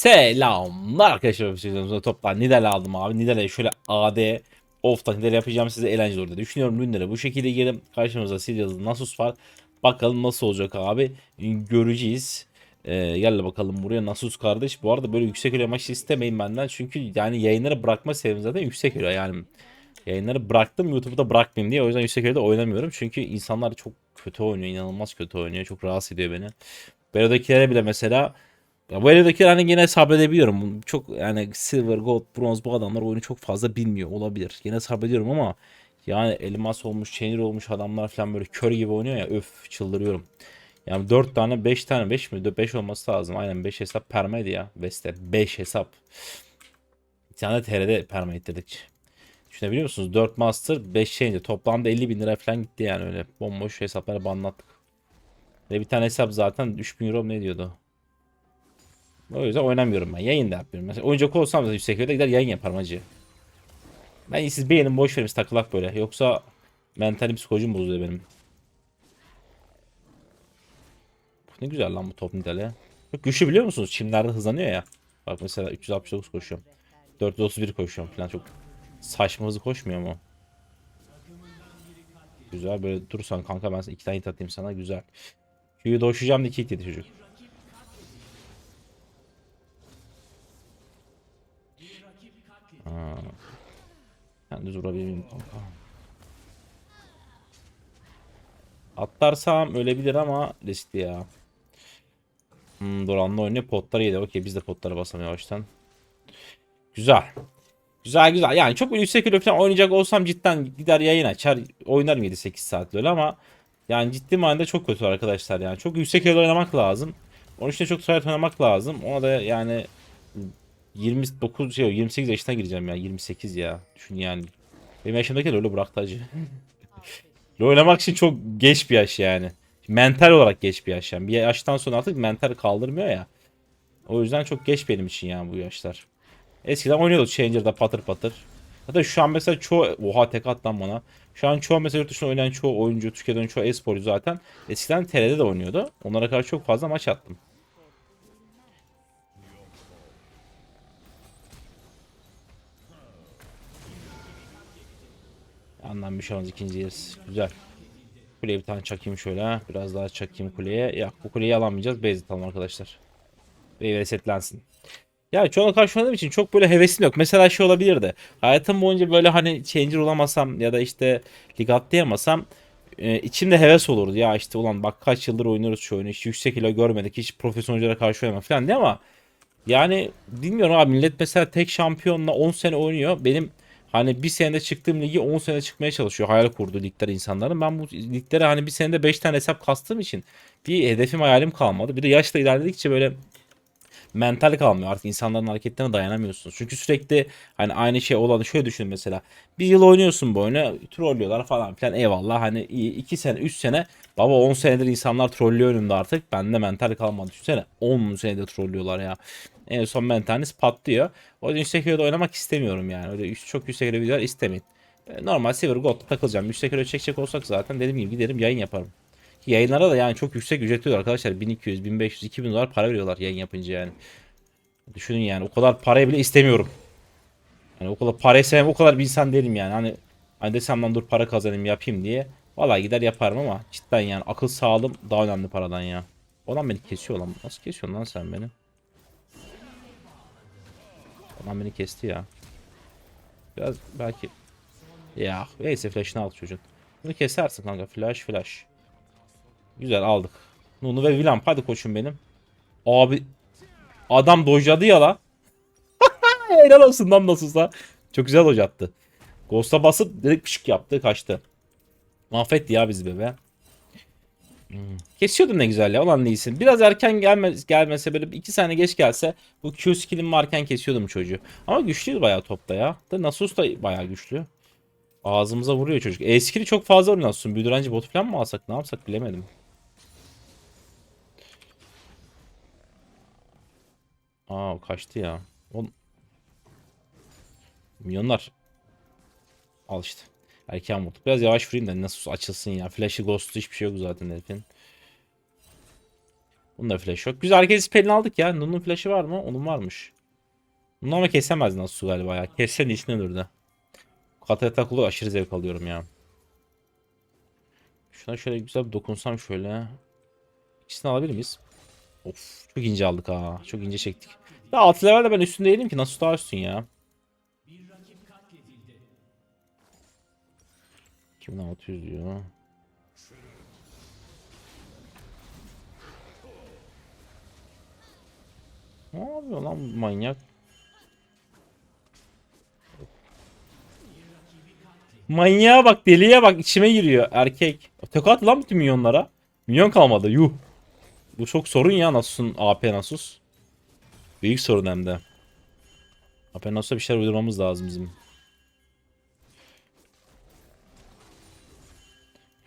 Selamlar arkadaşlar. Videomuzda toptan Nidal aldım abi. Nidal'e şöyle AD off'tan Nidal yapacağım size eğlenceli orada. Düşünüyorum ürünlere bu şekilde girdim. Karşımızda Sirius'un Nasus var. Bakalım nasıl olacak abi. Göreceğiz. Ee, gel bakalım buraya Nasus kardeş. Bu arada böyle yüksek öyle maç istemeyin benden. Çünkü yani yayınları bırakma sebebim zaten yüksek öyle yani. Yayınları bıraktım YouTube'da bırakmayayım diye. O yüzden yüksek öyle oynamıyorum. Çünkü insanlar çok kötü oynuyor. inanılmaz kötü oynuyor. Çok rahatsız ediyor beni. Berodakilere bile mesela ya bu eldeki hani yine sabredebiliyorum. Çok yani silver, gold, bronz bu adamlar oyunu çok fazla bilmiyor olabilir. Yine sabrediyorum ama yani elmas olmuş, chainer olmuş adamlar falan böyle kör gibi oynuyor ya öf çıldırıyorum. Yani 4 tane 5 tane 5 mi? 5 olması lazım. Aynen 5 hesap permaydı ya. Veste 5 hesap. Bir tane TR'de perma ettirdik. Düşünebiliyor musunuz? 4 master 5 changer. Toplamda 50 bin lira falan gitti yani öyle. Bomboş hesapları banlattık. Ve bir tane hesap zaten 3000 euro ne diyordu? O yüzden oynamıyorum ben. Yayın da yapmıyorum. Mesela oyuncak olsam da yüksek gider yayın yaparım hacı. Ben siz beğenin boş verin takılak böyle. Yoksa mentalim psikolojim bozuluyor benim. Ne güzel lan bu top nidale. Çok güçlü biliyor musunuz? Çimlerde hızlanıyor ya. Bak mesela 369 koşuyorum. 431 koşuyorum falan çok saçma hızlı koşmuyor mu? Güzel böyle durursan kanka ben iki tane hit atayım sana güzel. Q'yu doşacağım iki hit yedi çocuk. Ha. Ben düz vurabilirim kanka. Atlarsam ölebilir ama riskli ya. Hmm, Doran'la oynuyor. Potları yedi. Okey biz de potlara basalım yavaştan. Güzel. Güzel güzel. Yani çok yüksek elo falan oynayacak olsam cidden gider yayın açar. Oynarım 7-8 saat öyle ama yani ciddi manada çok kötü arkadaşlar yani. Çok yüksek elo oynamak lazım. Onun için çok tryhard oynamak lazım. Ona da yani 29 şey 28 yaşına gireceğim ya. 28 ya. Düşün yani. Benim yaşımdaki LoL'ü bıraktı acı. LoL oynamak için çok geç bir yaş yani. Mental olarak geç bir yaş yani. Bir yaştan sonra artık mental kaldırmıyor ya. O yüzden çok geç benim için yani bu yaşlar. Eskiden oynuyorduk Changer'da patır patır. Hatta şu an mesela çoğu... Oha tek at lan bana. Şu an çoğu mesela yurt dışında oynayan çoğu oyuncu, Türkiye'de oynayan çoğu e-sporcu zaten. Eskiden TR'de de oynuyordu. Onlara karşı çok fazla maç attım. Yandan bir şey olmaz ikinci yeriz. Güzel. Kuleye bir tane çakayım şöyle. Biraz daha çakayım kuleye. Ya bu kuleyi alamayacağız. Base atalım arkadaşlar. Ve resetlensin. Ya çoğuna karşı oynadığım için çok böyle hevesim yok. Mesela şey olabilirdi. Hayatım boyunca böyle hani changer olamasam ya da işte lig atlayamasam e, içimde heves olurdu. Ya işte ulan bak kaç yıldır oynuyoruz şu oyunu. Hiç yüksek elo görmedik. Hiç profesyonelere karşı oynama falan diye ama yani bilmiyorum abi millet mesela tek şampiyonla 10 sene oynuyor. Benim hani bir senede çıktığım ligi 10 sene çıkmaya çalışıyor. Hayal kurduğu ligler insanların. Ben bu liglere hani bir senede 5 tane hesap kastığım için bir hedefim hayalim kalmadı. Bir de yaşla ilerledikçe böyle mental kalmıyor. Artık insanların hareketlerine dayanamıyorsunuz. Çünkü sürekli hani aynı şey olan şöyle düşün mesela. Bir yıl oynuyorsun bu oyunu trollüyorlar falan filan eyvallah hani 2 sene 3 sene baba 10 senedir insanlar trollüyor önümde artık. Bende mental kalmadı. Düşünsene 10 senedir trollüyorlar ya. En son mentaliniz patlıyor. O yüzden yüksek elo'da oynamak istemiyorum yani. Öyle çok yüksek elo videolar istemeyin. E, Normal Silver Gold takılacağım. Yüksek elo çekecek olsak zaten dediğim gibi giderim yayın yaparım. Ki Yayınlara da yani çok yüksek ücret ödüyorlar arkadaşlar. 1200, 1500, 2000 dolar para veriyorlar yayın yapınca yani. Düşünün yani o kadar parayı bile istemiyorum. Yani o kadar parayı sevmem o kadar bir insan değilim yani. Hani, hani desem lan dur para kazanayım yapayım diye. Vallahi gider yaparım ama cidden yani akıl sağlığım daha önemli paradan ya. Olan beni kesiyor lan. Nasıl kesiyorsun lan sen beni? Olan beni kesti ya. Biraz belki... Ya neyse flash'ını al çocuğun. Bunu kesersin kanka flash flash. Güzel aldık. Nunu ve William hadi koçum benim. Abi adam dojladı ya la. Helal olsun lan nasılsa. Çok güzel dojattı. Ghost'a basıp direkt pişik yaptı kaçtı. Mahvetti ya bizi bebe. Hmm. Kesiyordum ne güzel ya olan değilsin. Biraz erken gelme, gelmese böyle 2 saniye geç gelse bu Q skill'im varken kesiyordum çocuğu. Ama güçlüydü bayağı topta ya. Da Nasus da bayağı güçlü. Ağzımıza vuruyor çocuk. E skill'i çok fazla vuruyor Nasus'un. Büyüdürenci bot falan mı alsak ne yapsak bilemedim. Aa o kaçtı ya. Oğlum. Milyonlar. Al işte. Erken vurduk. Biraz yavaş vurayım da nasıl açılsın ya. Flash'ı ghost'u hiçbir şey yok zaten herifin. Bunda flash yok. Güzel herkes spellini aldık ya. Nun'un flash'ı var mı? Onun varmış. Bunu ama kesemez Nasu galiba ya. Kessen içine durdu. Kataya takılı aşırı zevk alıyorum ya. Şuna şöyle güzel bir dokunsam şöyle. İkisini alabilir miyiz? Of çok ince aldık ha. Çok ince çektik. Ya 6 levelde ben üstünde değilim ki. Nasıl daha üstün ya? 2600 diyor. Ne yapıyor lan manyak? Manyağa bak deliye bak içime giriyor erkek. Tek at lan bütün milyonlara. Milyon kalmadı yuh. Bu çok sorun ya Nasus'un AP Nasus. Büyük sorun hem de. AP Nasus'a bir şeyler uydurmamız lazım bizim.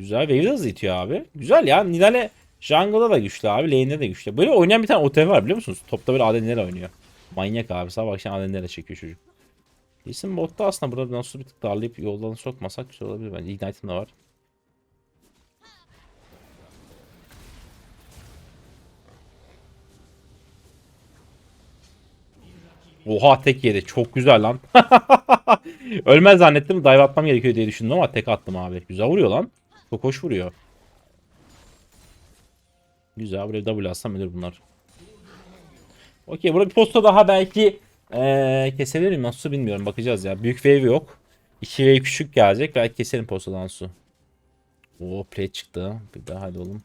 Güzel wave hızlı itiyor abi. Güzel ya Nidale jungle'da da güçlü abi lane'de de güçlü. Böyle oynayan bir tane OTV var biliyor musunuz? Topta böyle ADN'ler oynuyor. Manyak abi sabah akşam ADN'lere çekiyor çocuk. İsim botta aslında burada nasıl bir tık darlayıp yoldan sokmasak güzel olabilir bence. Ignite'ım da var. Oha tek yedi. Çok güzel lan. Ölmez zannettim. Dive atmam gerekiyor diye düşündüm ama tek attım abi. Güzel vuruyor lan. Çok hoş vuruyor. Güzel. Buraya W atsam ölür bunlar. Okey. Burada bir posta daha belki ee, kesebilir miyim? Nasıl bilmiyorum. Bakacağız ya. Büyük wave yok. 2 wave küçük gelecek. Belki keselim postadan su. Oo play çıktı. Bir daha hadi oğlum.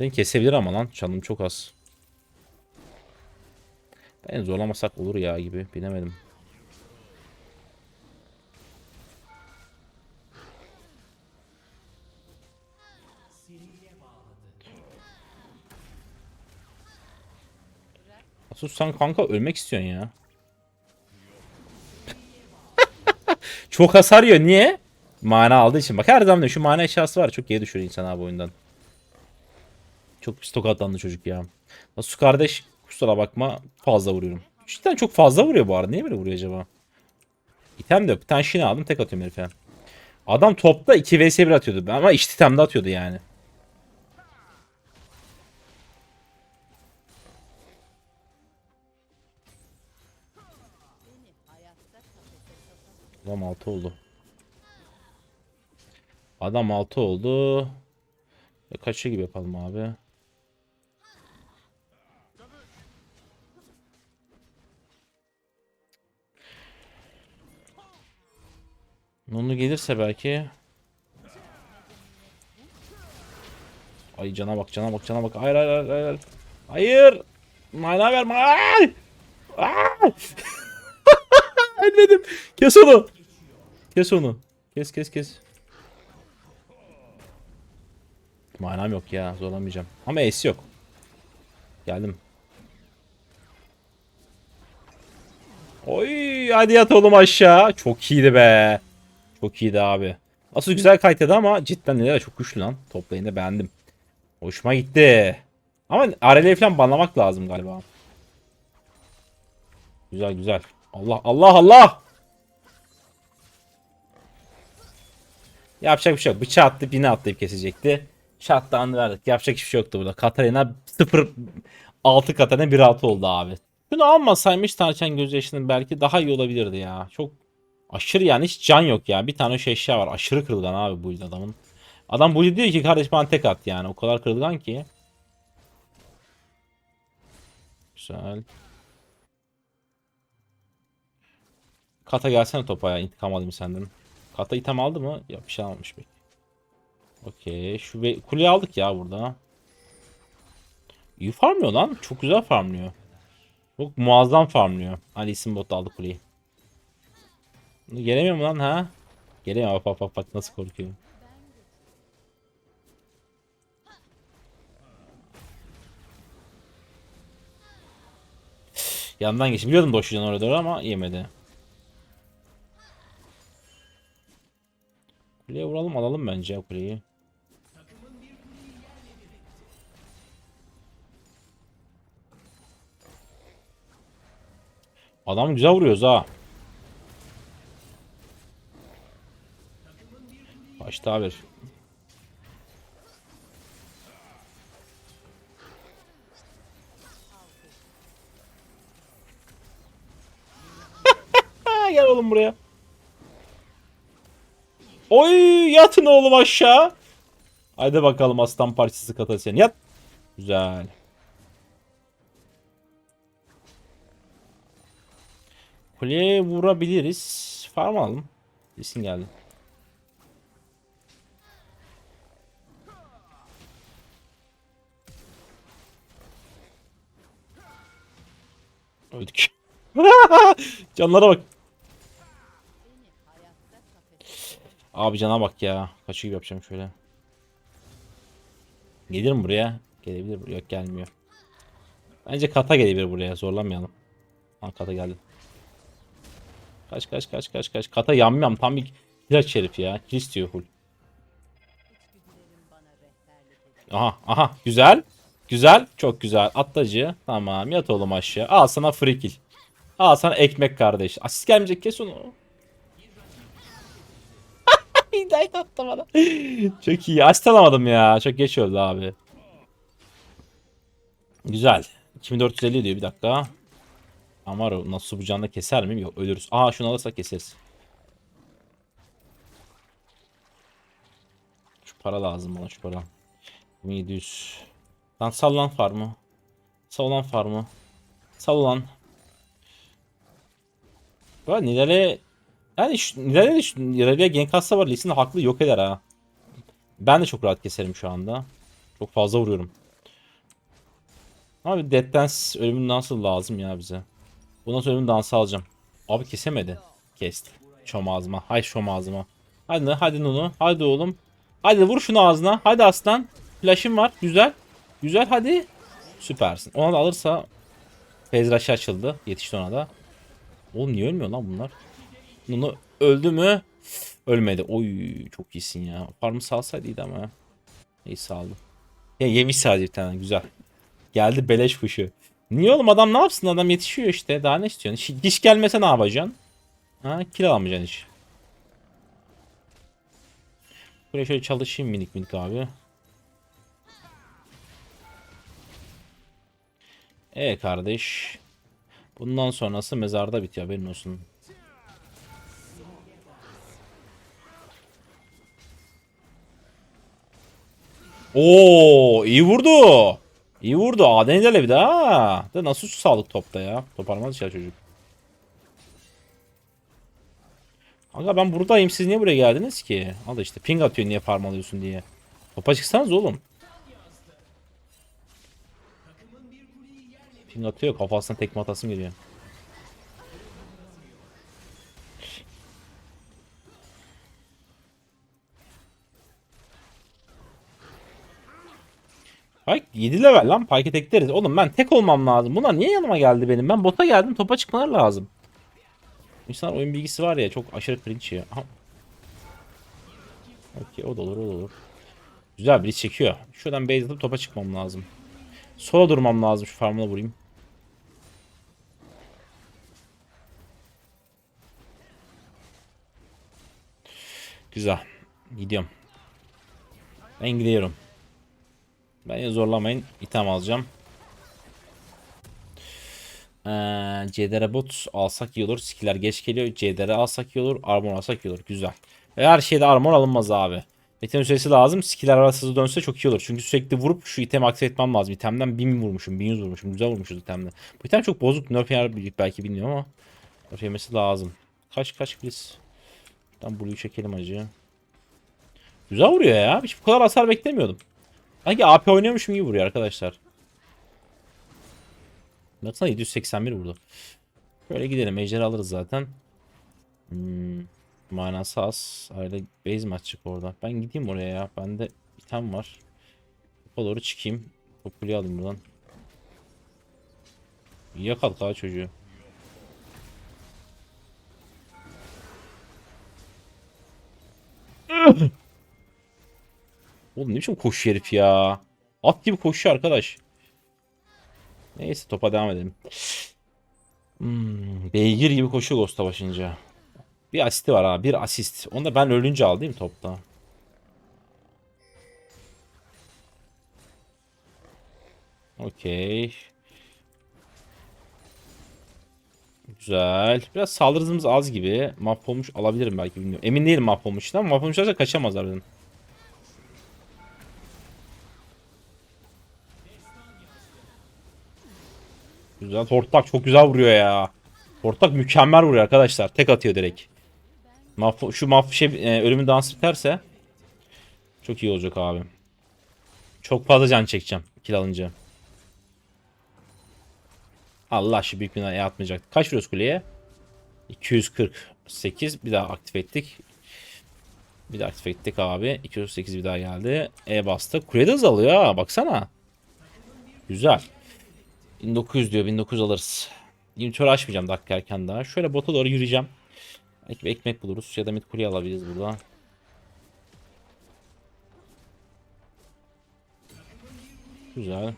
Beni kesebilir ama lan. Canım çok az. Ben zorlamasak olur ya gibi. Bilemedim. Asus sen kanka ölmek istiyorsun ya. Çok hasar yiyor. Niye? Mana aldığı için. Bak her zaman şu mana eşyası var. Çok geri düşürüyor insan abi oyundan. Çok pis tokatlandı çocuk ya. Asus kardeş kusura bakma fazla vuruyorum. Cidden çok fazla vuruyor bu arada. Niye böyle vuruyor acaba? İtem de yok. Bir tane aldım tek atıyorum herife. Adam topta 2 vs 1 atıyordu ama iş itemde atıyordu yani. Adam 6 oldu. Adam 6 oldu. E, kaçı gibi yapalım abi. Nunu gelirse belki. Ay cana bak cana bak cana bak. Hayır hayır hayır hayır. Hayır. Mana verme. Ay! Ay! Ölmedim. Kes onu. Kes onu. Kes kes kes. Manam yok ya zorlamayacağım. Ama ace yok. Geldim. Oy hadi yat oğlum aşağı. Çok iyiydi be. Çok iyiydi abi. Asıl güzel kayıtladı ama cidden neler çok güçlü lan. Toplayını beğendim. Hoşuma gitti. Ama RL'yi falan banlamak lazım galiba. Güzel güzel. Allah Allah Allah. Yapacak bir şey yok. Bıçağı atlayıp yine atlayıp kesecekti. Shutdown'ı verdik. Yapacak hiçbir şey yoktu burada. Katarina 0 6 Katarina 1-6 oldu abi. Şunu almasaymış Tarçan gözyaşının belki daha iyi olabilirdi ya. Çok aşırı yani hiç can yok ya. Bir tane şey eşya var. Aşırı kırılgan abi bu adamın. Adam bu diyor ki kardeş bana tek at yani. O kadar kırılgan ki. Güzel. Kata gelsene topa ya. İntikam alayım senden. Kata item aldı mı? Ya bir şey almamış pek. Okey. Şu be- kuleyi aldık ya burada. İyi farmlıyor lan. Çok güzel farmlıyor. Çok muazzam farmlıyor. Ali isim bot aldı kuleyi. Gelemiyor mu lan ha? Gelemiyor. Bak bak bak nasıl korkuyor. Yandan geçti. Biliyordum doşucan oraya ama yemedi. Kuleye vuralım alalım bence ya kuleyi. Adam güzel vuruyoruz ha. Kaç daha bir. Gel oğlum buraya. Oy yatın oğlum aşağı. Haydi bakalım aslan parçası Katasyen. Yat. Güzel. Kuleye vurabiliriz. Farm alalım. Kesin geldi. Öldük. Canlara bak. Abi cana bak ya. Kaçı gibi yapacağım şöyle. Gelir mi buraya? Gelebilir. buraya. Yok gelmiyor. Bence kata gelebilir buraya. Zorlamayalım. Ha kata geldi. Kaç kaç kaç kaç kaç. Kata yamyam. Tam bir kilaç herif ya. Kill istiyor full. Aha aha güzel. Güzel. Çok güzel. Atlıcı. Tamam yat oğlum aşağı. Al sana free kill. Al sana ekmek kardeş. Asist gelmeyecek kes onu. Hidayet attı bana. Çok iyi. Asist alamadım ya. Çok geç öldü abi. Güzel. 2450 diyor bir dakika. Amaro nasıl bu canla keser miyim? Yok ölürüz. Aa şunu alırsak keseriz. Şu para lazım bana şu para. 1700. Lan sal lan farmı. Sal lan farmı. Sal lan. Böyle Nilal'e yani şu, şu Nilal'e gank atsa var Lee haklı yok eder ha. Ben de çok rahat keserim şu anda. Çok fazla vuruyorum. Abi Dead Dance ölümün dansı lazım ya bize. Bundan sonra ölümün dansı alacağım. Abi kesemedi. Kesti. Şom ağzıma. Hay şom ağzıma. Hadi hadi Nunu. Hadi oğlum. Hadi vur şunu ağzına. Hadi aslan. Flash'ım var. Güzel. Güzel hadi. Süpersin. Ona da alırsa Fezraş'ı açıldı. Yetişti ona da. Oğlum niye ölmüyor lan bunlar? Nunu öldü mü? Ölmedi. Oy çok iyisin ya. Farmı salsaydı iyiydi ama. İyi saldı. Ya yemiş sadece bir tane. Güzel. Geldi beleş kuşu. Niye oğlum adam ne yapsın? Adam yetişiyor işte. Daha ne istiyorsun? Hiç- Diş gelmese ne yapacaksın? Ha kill alamayacaksın hiç. Buraya şöyle çalışayım minik minik abi. E kardeş. Bundan sonrası mezarda bitiyor haberin olsun. Oo, iyi vurdu. İyi vurdu. Aden de bir daha. Da nasıl şu sağlık topta ya? Toparlamaz ya çocuk. Kanka ben buradayım. Siz niye buraya geldiniz ki? Al işte ping atıyor niye farm alıyorsun diye. Topa çıksanız oğlum. Ping atıyor kafasına tekme atasım geliyor. Bak 7 level lan Pike'e tek deriz. Oğlum ben tek olmam lazım. Bunlar niye yanıma geldi benim? Ben bota geldim topa çıkmalar lazım. İnsanlar oyun bilgisi var ya çok aşırı cringe ya. Aha. Okey o da olur o da olur. Güzel biri çekiyor. Şuradan base atıp topa çıkmam lazım. Sola durmam lazım şu farmına vurayım. Güzel. Gidiyorum. Ben gidiyorum. Beni zorlamayın. İtem alacağım. Ee, CDR bot alsak iyi olur. Skiller geç geliyor. CDR alsak iyi olur. Armor alsak iyi olur. Güzel. Ve her şeyde armor alınmaz abi. İtem süresi lazım. Skiller arası dönse çok iyi olur. Çünkü sürekli vurup şu itemi aktif etmem lazım. İtemden 1000 vurmuşum. 1100 vurmuşum. Güzel vurmuşuz itemde. Bu item çok bozuk. Nerf yer belki bilmiyorum ama. Nerf lazım. Kaç kaç please. Buradan Blue'yu çekelim acı. Güzel vuruyor ya. Hiç bu kadar hasar beklemiyordum. Sanki AP oynuyormuşum gibi vuruyor arkadaşlar. Baksana 781 vurdu. Şöyle gidelim. Ejder alırız zaten. Hmm, manası az. Ayrıca base mi açacak orada? Ben gideyim oraya ya. Bende item var. Topa doğru çıkayım. Topuyu alayım buradan. Yakal ha çocuğu. Oğlum ne biçim koşuyor herif ya. At gibi koşuyor arkadaş. Neyse topa devam edelim. Hmm, beygir gibi koşuyor Ghost'a başınca. Bir asisti var ha. Bir asist. Onu da ben ölünce aldı değil mi topta? Okey. Güzel. Biraz saldırı hızımız az gibi. Mahvolmuş alabilirim belki bilmiyorum. Emin değilim mahvolmuştan mahvolmuşlarsa kaçamazlar dedim. Güzel. Hortlak çok güzel vuruyor ya. Hortlak mükemmel vuruyor arkadaşlar. Tek atıyor direkt. Şu mahv şey e, ölümün dansı biterse çok iyi olacak abi. Çok fazla can çekeceğim kill alınca. Allah şu büyük binayı atmayacak. Kaç vuruyoruz kuleye? 248 bir daha aktif ettik. Bir daha aktif ettik abi. 238 bir daha geldi. E bastı. Kule de azalıyor ha baksana. Güzel. 1900 diyor 1900 alırız. Inventory açmayacağım dakika erken daha. Şöyle bota doğru yürüyeceğim. Belki bir ekmek buluruz ya da mid alabiliriz burada. Güzel.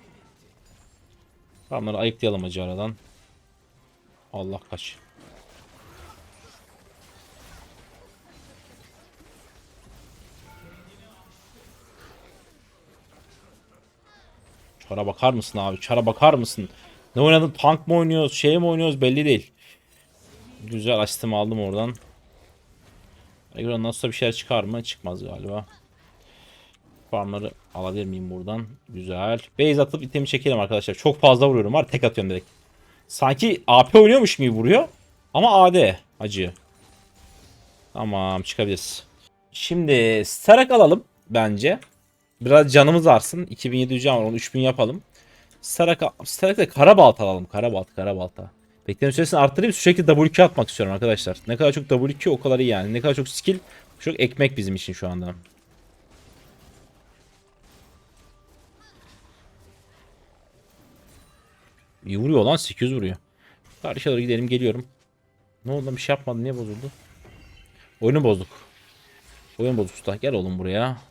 Tamamları ayıklayalım acı aradan. Allah kaç. Çara bakar mısın abi? Çara bakar mısın? Ne oynadın? Tank mı oynuyoruz? Şey mi oynuyoruz? Belli değil. Güzel asistimi aldım oradan. Egron nasılsa bir şeyler çıkar mı? Çıkmaz galiba. Farmları alabilir miyim buradan? Güzel. Base atıp itemi çekelim arkadaşlar. Çok fazla vuruyorum var. Tek atıyorum direkt. Sanki AP oynuyormuş gibi vuruyor. Ama AD. Acı. Tamam çıkabiliriz. Şimdi Starak alalım bence. Biraz canımız arsın. 2700 can var onu 3000 yapalım. Starak, Starak'ta karabalta alalım. Karabalta karabalta. Bekleme süresini arttırayım sürekli W2 atmak istiyorum arkadaşlar. Ne kadar çok W2 o kadar iyi yani. Ne kadar çok skill çok ekmek bizim için şu anda. İyi vuruyor lan 800 vuruyor. Karşıya doğru gidelim geliyorum. Ne oldu bir şey yapmadı niye bozuldu? Oyunu bozduk. Oyun bozuk usta. Gel oğlum buraya.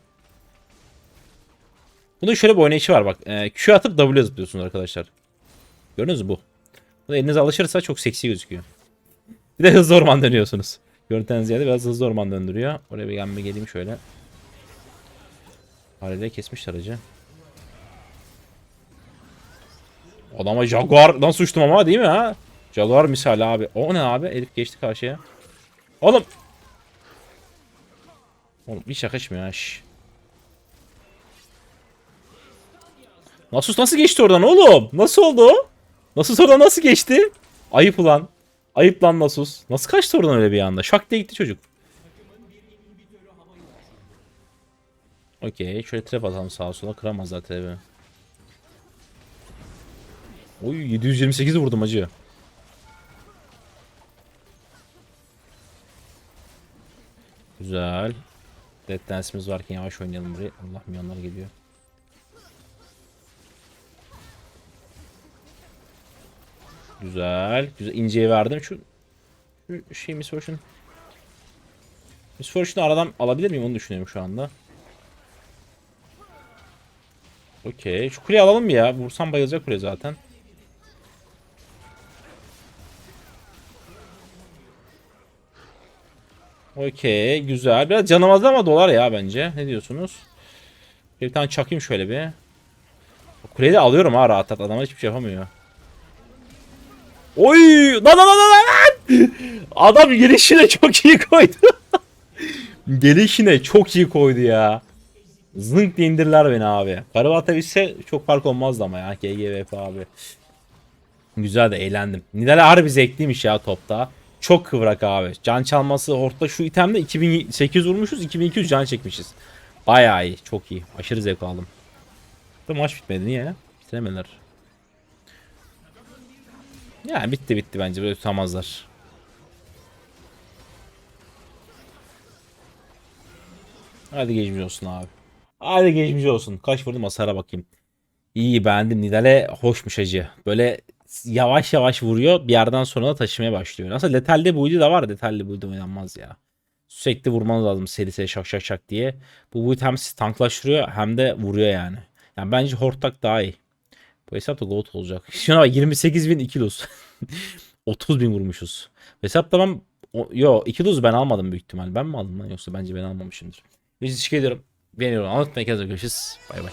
Bunun şöyle bir oynayışı var bak. Ee, Q atıp W zıplıyorsunuz arkadaşlar. Gördünüz mü bu? Bu eliniz alışırsa çok seksi gözüküyor. Bir de hızlı orman dönüyorsunuz. Görüntüden ziyade biraz hızlı orman döndürüyor. Oraya bir gelme geleyim şöyle. Haliyle kesmişler acı. Adama Jaguar nasıl uçtum ama değil mi ha? Jaguar misali abi. O ne abi? Elif geçti karşıya. Oğlum. Oğlum hiç yakışmıyor ha. şş. Nasus nasıl geçti oradan oğlum? Nasıl oldu? Nasus oradan nasıl geçti? Ayıp ulan. Ayıp lan Nasus. Nasıl kaçtı oradan öyle bir anda? Şak diye gitti çocuk. Okey. Şöyle trap atalım sağa sola. Kıramazlar trap'i. Oy 728 vurdum acı. Güzel. Dead Dance'imiz varken yavaş oynayalım burayı. Allah milyonlar geliyor. Güzel. Güzel. İnceyi verdim. Şu, şu şey Miss Fortune. Miss Fortune'u aradan alabilir miyim onu düşünüyorum şu anda. Okey. Şu kuleyi alalım ya? Vursam bayılacak kule zaten. Okey. Güzel. Biraz canımazdı ama dolar ya bence. Ne diyorsunuz? Bir tane çakayım şöyle bir. Kuleyi de alıyorum ha rahat rahat. Adamlar hiçbir şey yapamıyor. Oy! Lan lan lan lan! Adam gelişine çok iyi koydu. gelişine çok iyi koydu ya. Zınk diye indirdiler beni abi. Karabata bitse çok fark olmazdı ama ya. GGVP abi. Güzel de eğlendim. Nidale harbi zevkliymiş ya topta. Çok kıvrak abi. Can çalması orta şu itemde 2800 vurmuşuz. 2200 can çekmişiz. Bayağı iyi. Çok iyi. Aşırı zevk aldım. Da maç bitmedi niye? Bitiremediler. Yani bitti bitti bence böyle tutamazlar. Hadi geçmiş olsun abi. Hadi geçmiş olsun. Kaç vurdum hasara bakayım. İyi beğendim. Nidale hoşmuş acı. Böyle yavaş yavaş vuruyor. Bir yerden sonra da taşımaya başlıyor. Aslında letalde buydu da var. Letalde buydu oynanmaz ya. Sürekli vurmanız lazım seri seri şak şak şak diye. Bu build hem sizi tanklaştırıyor hem de vuruyor yani. Yani bence Hortak daha iyi. Bu hesap da gold olacak. Şuna bak 28 bin 2 luz. 30 bin vurmuşuz. Hesapta ben o, yo 2 luz ben almadım büyük ihtimal. Ben mi aldım lan yoksa bence ben almamışımdır. Bir teşekkür ediyorum. Beğeniyorum. Anlatmayı kendinize görüşürüz. Bay bay.